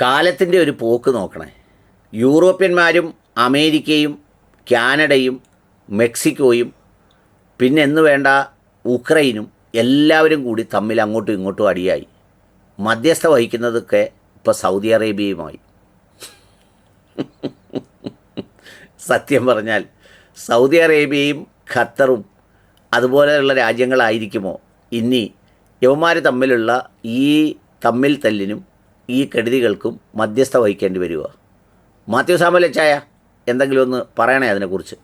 കാലത്തിന്റെ ഒരു പോക്ക് നോക്കണേ. യൂറോപ്യന്മാരും അമേരിക്കയും കാനഡയും മെക്സിക്കോയും പിന്നെ എന്ന് വേണ്ട ഉക്രൈനും എല്ലാവരും കൂടി തമ്മിൽ അങ്ങോട്ടും ഇങ്ങോട്ടും അടിയായി. മധ്യസ്ഥ വഹിക്കുന്നതൊക്കെ ഇപ്പോൾ സൗദി അറേബ്യയുമായി. സത്യം പറഞ്ഞാൽ സൗദി അറേബ്യയും ഖത്തറും അതുപോലെയുള്ള രാജ്യങ്ങളായിരിക്കുമോ? ഇനി യവന്മാർ തമ്മിലുള്ള ഈ തമ്മിൽ തല്ലിനും ഈ കെടുതികൾക്കും മധ്യസ്ഥ വഹിക്കേണ്ടി വരിക. മാത്യു സാമലച്ചായ എന്തെങ്കിലും ഒന്ന് പറയണേ അതിനെക്കുറിച്ച്.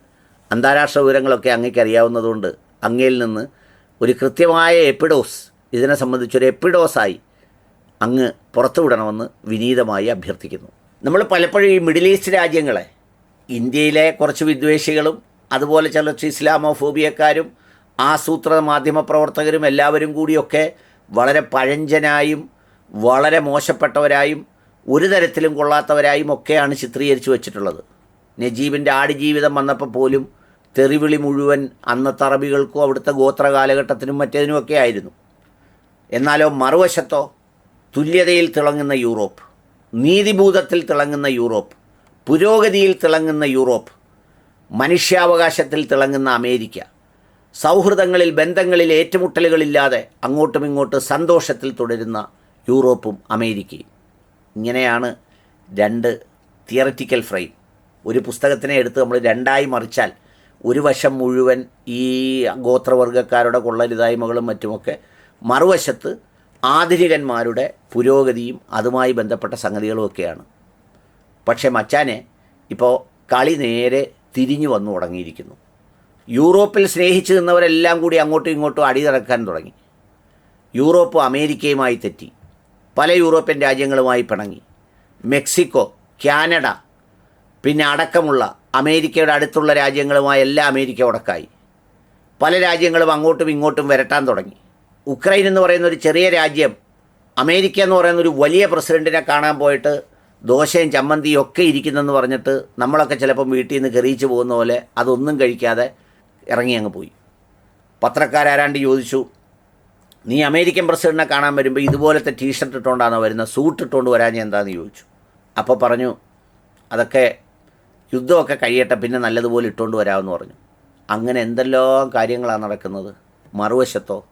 അന്താരാഷ്ട്ര വിവരങ്ങളൊക്കെ അങ്ങേക്ക് അറിയാവുന്നതുകൊണ്ട് അങ്ങയിൽ നിന്ന് ഒരു കൃത്യമായ എപ്പിഡോസ് ഇതിനെ സംബന്ധിച്ചൊരു എപ്പിഡോസായി അങ്ങ് പുറത്തുവിടണമെന്ന് വിനീതമായി അഭ്യർത്ഥിക്കുന്നു. നമ്മൾ പലപ്പോഴും ഈ മിഡിൽ ഈസ്റ്റ് രാജ്യങ്ങളെ ഇന്ത്യയിലെ കുറച്ച് വിദ്വേഷികളും അതുപോലെ ചില ഇസ്ലാമോഫോബിയക്കാരും ഫോബിയക്കാരും ആസൂത്രണ പ്രവർത്തകരും എല്ലാവരും കൂടിയൊക്കെ വളരെ പഴഞ്ചനായും വളരെ മോശപ്പെട്ടവരായും ഒരു തരത്തിലും കൊള്ളാത്തവരായും ഒക്കെയാണ് ചിത്രീകരിച്ചു വച്ചിട്ടുള്ളത്. നജീബിന്റെ ആടുജീവിതം വന്നപ്പോൾ പോലും തെറിവിളി മുഴുവൻ അന്നത്തെ അറബികൾക്കും അവിടുത്തെ ഗോത്ര കാലഘട്ടത്തിനും മറ്റേതിനുമൊക്കെ ആയിരുന്നു. എന്നാലോ മറുവശത്തോ തുല്യതയിൽ തിളങ്ങുന്ന യൂറോപ്പ് നീതിഭൂതത്തിൽ തിളങ്ങുന്ന യൂറോപ്പ് പുരോഗതിയിൽ തിളങ്ങുന്ന യൂറോപ്പ് മനുഷ്യാവകാശത്തിൽ തിളങ്ങുന്ന അമേരിക്ക സൗഹൃദങ്ങളിൽ ബന്ധങ്ങളിൽ ഏറ്റുമുട്ടലുകളില്ലാതെ അങ്ങോട്ടും ഇങ്ങോട്ടും സന്തോഷത്തിൽ തുടരുന്ന യൂറോപ്പും അമേരിക്കയും. ഇങ്ങനെയാണ് രണ്ട് തിയററ്റിക്കൽ ഫ്രെയിം ഒരു പുസ്തകത്തിനെ എടുത്ത് നമ്മൾ രണ്ടായി മറിച്ചാൽ ഒരു വശം മുഴുവൻ ഈ ഗോത്രവർഗക്കാരുടെ കൊള്ളരുതായ്മകളും മറ്റുമൊക്കെ മറുവശത്ത് ആധുനികന്മാരുടെ പുരോഗതിയും അതുമായി ബന്ധപ്പെട്ട സംഗതികളുമൊക്കെയാണ് പക്ഷേ മച്ചാനെ ഇപ്പോൾ കളി നേരെ തിരിഞ്ഞു വന്നു തുടങ്ങിയിരിക്കുന്നു. യൂറോപ്പിൽ സ്നേഹിച്ചു നിന്നവരെല്ലാം കൂടി അങ്ങോട്ടും ഇങ്ങോട്ടും അടിതറക്കാൻ തുടങ്ങി. യൂറോപ്പ് അമേരിക്കയുമായി തെറ്റി. പല യൂറോപ്യൻ രാജ്യങ്ങളുമായി പിണങ്ങി. മെക്സിക്കോ കാനഡ പിന്നെ അടക്കമുള്ള അമേരിക്കയുടെ അടുത്തുള്ള രാജ്യങ്ങളുമായി എല്ലാ അമേരിക്ക ഉടക്കായി പല രാജ്യങ്ങളും അങ്ങോട്ടും ഇങ്ങോട്ടും വരട്ടാൻ തുടങ്ങി. ഉക്രൈൻ എന്ന് പറയുന്ന ഒരു ചെറിയ രാജ്യം അമേരിക്ക എന്ന് പറയുന്ന ഒരു വലിയ പ്രസിഡന്റിനെ കാണാൻ പോയിട്ട് ദോശയും ചമ്മന്തിയും ഒക്കെ ഇരിക്കുന്നെന്ന് പറഞ്ഞിട്ട് നമ്മളൊക്കെ ചിലപ്പം വീട്ടിൽ നിന്ന് കെറിയിച്ച് പോകുന്ന പോലെ അതൊന്നും കഴിക്കാതെ ഇറങ്ങി അങ്ങ് പോയി. പത്രക്കാരാരാണ്ട് ചോദിച്ചു നീ അമേരിക്കൻ പ്രസിഡന്റിനെ കാണാൻ വരുമ്പോൾ ഇതുപോലത്തെ ടീഷർട്ട് ഇട്ടുകൊണ്ടാണോ വരുന്നത്? സൂട്ട് ഇട്ടുകൊണ്ട് വരാൻ എന്താണെന്ന് ചോദിച്ചു. അപ്പോൾ പറഞ്ഞു അതൊക്കെ യുദ്ധമൊക്കെ കഴിയട്ടെ പിന്നെ നല്ലതുപോലെ ഇട്ടുകൊണ്ട് വരാമെന്ന് പറഞ്ഞു. അങ്ങനെ എന്തെല്ലാം കാര്യങ്ങളാണ് നടക്കുന്നത്? മറുവശത്തോ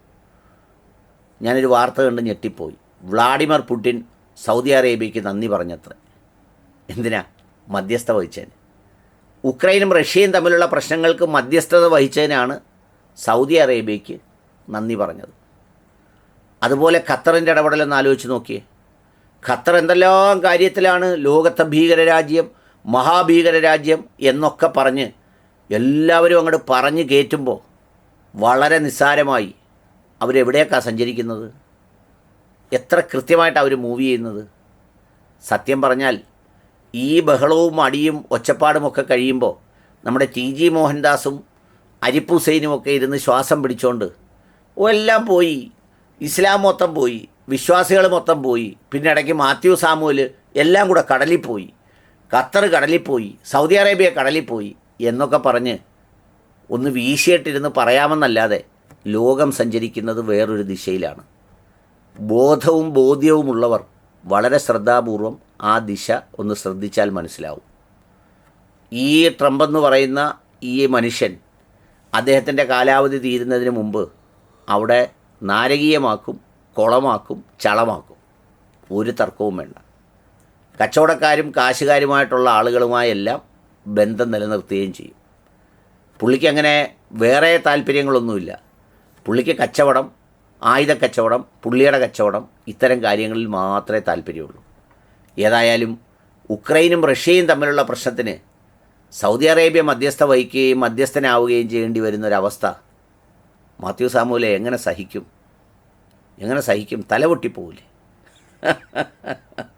ഞാനൊരു വാർത്ത കണ്ട് ഞെട്ടിപ്പോയി. വ്ളാഡിമിർ പുടിൻ സൗദി അറേബ്യയ്ക്ക് നന്ദി പറഞ്ഞത്ര. എന്തിനാ? മധ്യസ്ഥ വഹിച്ചതിന് ഉക്രൈനും റഷ്യയും തമ്മിലുള്ള പ്രശ്നങ്ങൾക്ക് മധ്യസ്ഥത വഹിച്ചതിനാണ് സൗദി അറേബ്യയ്ക്ക് നന്ദി പറഞ്ഞത്. അതുപോലെ ഖത്തറിന്റെ ഇടപെടലെന്ന് ആലോചിച്ച് നോക്കിയേ. ഖത്തർ എന്തെല്ലാം കാര്യത്തിലാണ് ലോകത്തെ ഭീകരരാജ്യം മഹാഭീകരരാജ്യം എന്നൊക്കെ പറഞ്ഞ് എല്ലാവരും അങ്ങോട്ട് പറഞ്ഞ് കയറ്റുമ്പോൾ വളരെ നിസ്സാരമായി അവരെവിടേക്കാണ് സഞ്ചരിക്കുന്നത്? എത്ര കൃത്യമായിട്ട് അവർ മൂവ് ചെയ്യുന്നത്? സത്യം പറഞ്ഞാൽ ഈ ബഹളവും അടിയും ഒച്ചപ്പാടും ഒക്കെ കഴിയുമ്പോൾ നമ്മുടെ ടി ജി മോഹൻദാസും അരിപ്പ് ഹുസൈനും ഒക്കെ ഇരുന്ന് ശ്വാസം പിടിച്ചോണ്ട് എല്ലാം പോയി. ഇസ്ലാം മൊത്തം പോയി വിശ്വാസികൾ മൊത്തം പോയി പിന്നെ ഇടയ്ക്ക് മാത്യു സാമുവൽ എല്ലാം കൂടെ കടലിൽ പോയി ഖത്തർ കടലിൽ പോയി സൗദി അറേബ്യ കടലിൽ പോയി എന്നൊക്കെ പറഞ്ഞ് ഒന്ന് വീശിയിട്ടിരുന്ന് പറയാമെന്നല്ലാതെ ലോകം സഞ്ചരിക്കുന്നത് വേറൊരു ദിശയിലാണ്. ബോധവും ബോധ്യവുമുള്ളവർ വളരെ ശ്രദ്ധാപൂർവം ആ ദിശ ഒന്ന് ശ്രദ്ധിച്ചാൽ മനസ്സിലാവും. ഈ ട്രംപ് എന്ന് പറയുന്ന ഈ മനുഷ്യൻ അദ്ദേഹത്തിന്റെ കാലാവധി തീരുന്നതിന് മുമ്പ് അവിടെ നാരകീയമാക്കും കുളമാക്കും ചളമാക്കും. ഒരു തർക്കവും വേണ്ട. കച്ചവടക്കാരും കാശുകാരുമായിട്ടുള്ള ആളുകളുമായെല്ലാം ബന്ധം നിലനിർത്തുകയും ചെയ്യും. പുള്ളിക്ക് അങ്ങനെ വേറെ താല്പര്യങ്ങളൊന്നുമില്ല. പുള്ളിക്ക് കച്ചവടം ആയുധ കച്ചവടം പുള്ളിയുടെ കച്ചവടം ഇത്തരം കാര്യങ്ങളിൽ മാത്രമേ താല്പര്യമുള്ളൂ. ഏതായാലും ഉക്രൈനും റഷ്യയും തമ്മിലുള്ള പ്രശ്നത്തിന് സൗദി അറേബ്യ മധ്യസ്ഥ വഹിക്കുകയും മധ്യസ്ഥനാവുകയും ചെയ്യേണ്ടി വരുന്നൊരവസ്ഥ മാത്യു സാമൂലെ എങ്ങനെ സഹിക്കും? എങ്ങനെ സഹിക്കും? തല പൊട്ടിപ്പോവില്ലേ